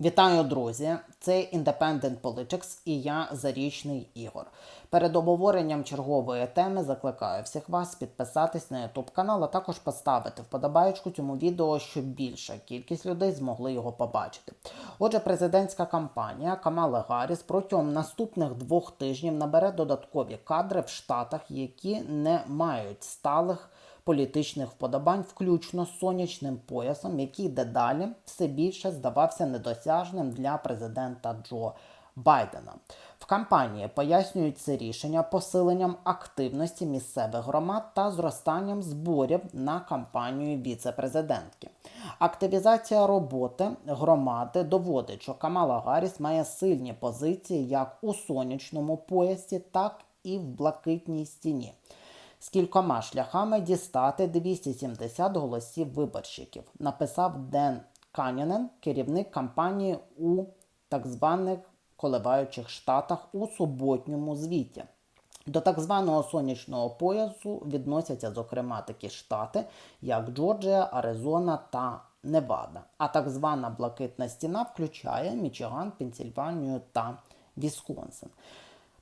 Вітаю, друзі! Це Independent Politics і я Зарічний Ігор. Перед обговоренням чергової теми закликаю всіх вас підписатись на YouTube канал, а також поставити вподобаєчку цьому відео, щоб більша кількість людей змогли його побачити. Отже, президентська кампанія Камали Гарріс протягом наступних двох тижнів набере додаткові кадри в штатах, які не мають сталих політичних вподобань, включно з сонячним поясом, який дедалі все більше здавався недосяжним для президента Джо Байдена. В кампанії пояснюють це рішення посиленням активності місцевих громад та зростанням зборів на кампанію віце-президентки. Активізація роботи громади доводить, що Камала Гарріс має сильні позиції як у сонячному поясі, так і в блакитній стіні з кількома шляхами дістати 270 голосів виборщиків, написав Ден Канінен, керівник кампанії у так званих коливаючих штатах у суботньому звіті. До так званого сонячного поясу відносяться, зокрема, такі штати, як Джорджія, Аризона та Невада. А так звана блакитна стіна включає Мічиган, Пенсільванію та Вісконсин.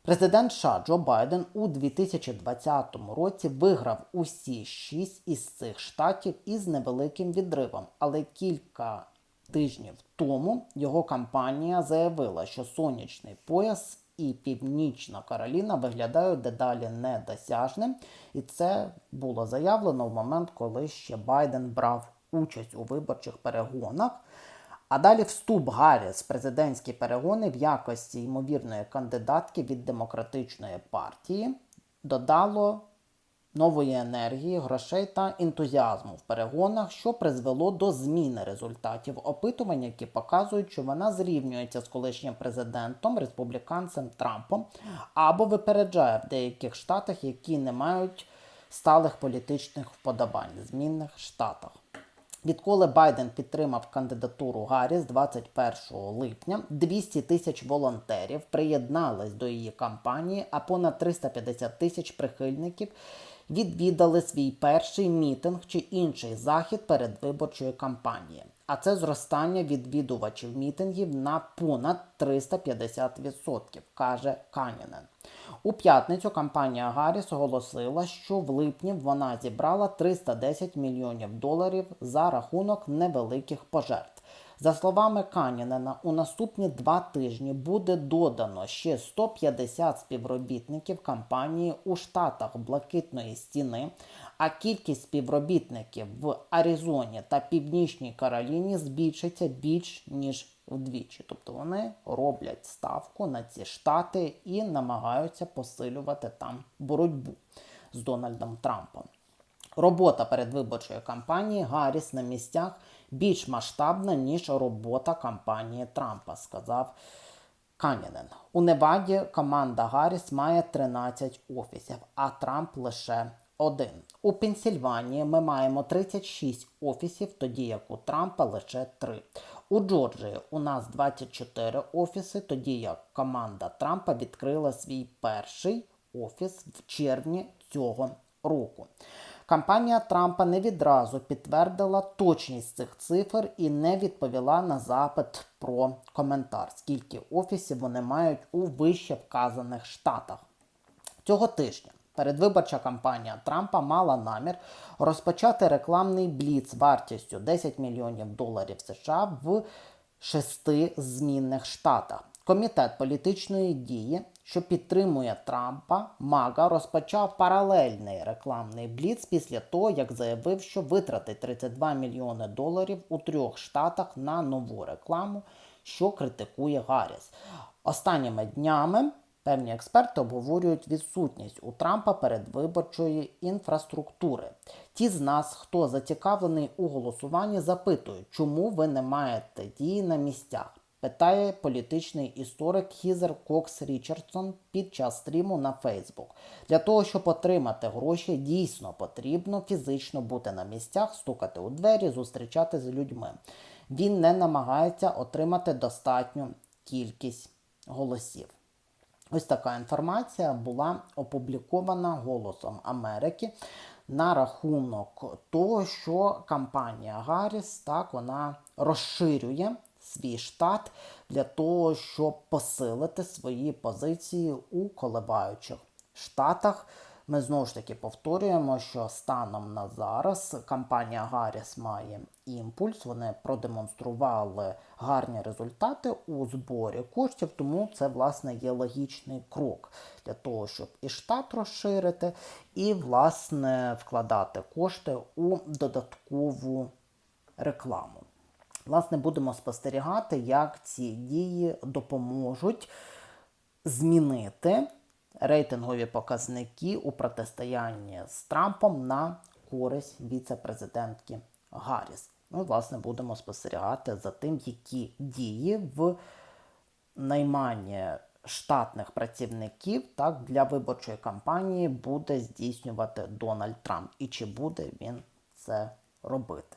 Президент США Джо Байден у 2020 році виграв усі шість із цих штатів із невеликим відривом, але кілька тижнів тому його кампанія заявила, що сонячний пояс і Північна Кароліна виглядають дедалі недосяжним, і це було заявлено в момент, коли ще Байден брав участь у виборчих перегонах. А далі вступ Гарріс в президентські перегони в якості ймовірної кандидатки від демократичної партії додало нової енергії, грошей та ентузіазму в перегонах, що призвело до зміни результатів опитувань, які показують, що вона зрівнюється з колишнім президентом, республіканцем Трампом, або випереджає в деяких штатах, які не мають сталих політичних вподобань змінних штатах. Відколи Байден підтримав кандидатуру Гарріс 21 липня, 200 тисяч волонтерів приєднались до її кампанії, а понад 350 тисяч прихильників відвідали свій перший мітинг чи інший захід перед виборчою кампанією. А це зростання відвідувачів мітингів на понад 350%, каже Канінен. У п'ятницю компанія Гарріс оголосила, що в липні вона зібрала 310 мільйонів доларів за рахунок невеликих пожертв. За словами Канінена, у наступні два тижні буде додано ще 150 співробітників компанії у штатах Блакитної стіни, а кількість співробітників в Аризоні та Північній Кароліні збільшиться більш ніж вдвічі. Тобто вони роблять ставку на ці штати і намагаються посилювати там боротьбу з Дональдом Трампом. Робота передвиборчої кампанії Гарріс на місцях більш масштабна, ніж робота кампанії Трампа, сказав Канінен. У Неваді команда Гарріс має 13 офісів, а Трамп лише один. У Пенсільванії ми маємо 36 офісів, тоді як у Трампа лише 3. У Джорджії у нас 24 офіси, тоді як команда Трампа відкрила свій перший офіс в червні цього року. Кампанія Трампа не відразу підтвердила точність цих цифр і не відповіла на запит про коментар, скільки офісів вони мають у вище вказаних штатах. Цього тижня передвиборча кампанія Трампа мала намір розпочати рекламний бліц вартістю 10 мільйонів доларів США в шести змінних штатах. Комітет політичної дії, що підтримує Трампа, Мага розпочав паралельний рекламний бліц після того, як заявив, що витратить 32 мільйони доларів у трьох штатах на нову рекламу, що критикує Гарріс. Останніми днями певні експерти обговорюють відсутність у Трампа передвиборчої інфраструктури. Ті з нас, хто зацікавлений у голосуванні, запитують, чому ви не маєте дії на місцях питає політичний історик Хізер Кокс Річардсон під час стріму на Фейсбук. Для того, щоб отримати гроші, дійсно потрібно фізично бути на місцях, стукати у двері, зустрічати з людьми. Він не намагається отримати достатню кількість голосів. Ось така інформація була опублікована Голосом Америки на рахунок того, що компанія Гарріс так вона розширює свій штат для того, щоб посилити свої позиції у коливаючих штатах. Ми знову ж таки повторюємо, що станом на зараз компанія Гарріс має імпульс. Вони продемонстрували гарні результати у зборі коштів, тому це власне є логічний крок для того, щоб і штат розширити, і власне вкладати кошти у додаткову рекламу. Власне, будемо спостерігати, як ці дії допоможуть змінити рейтингові показники у протистоянні з Трампом на користь віце-президентки Гарріс. Ми, власне, будемо спостерігати за тим, які дії в найманні штатних працівників так, для виборчої кампанії буде здійснювати Дональд Трамп і чи буде він це робити.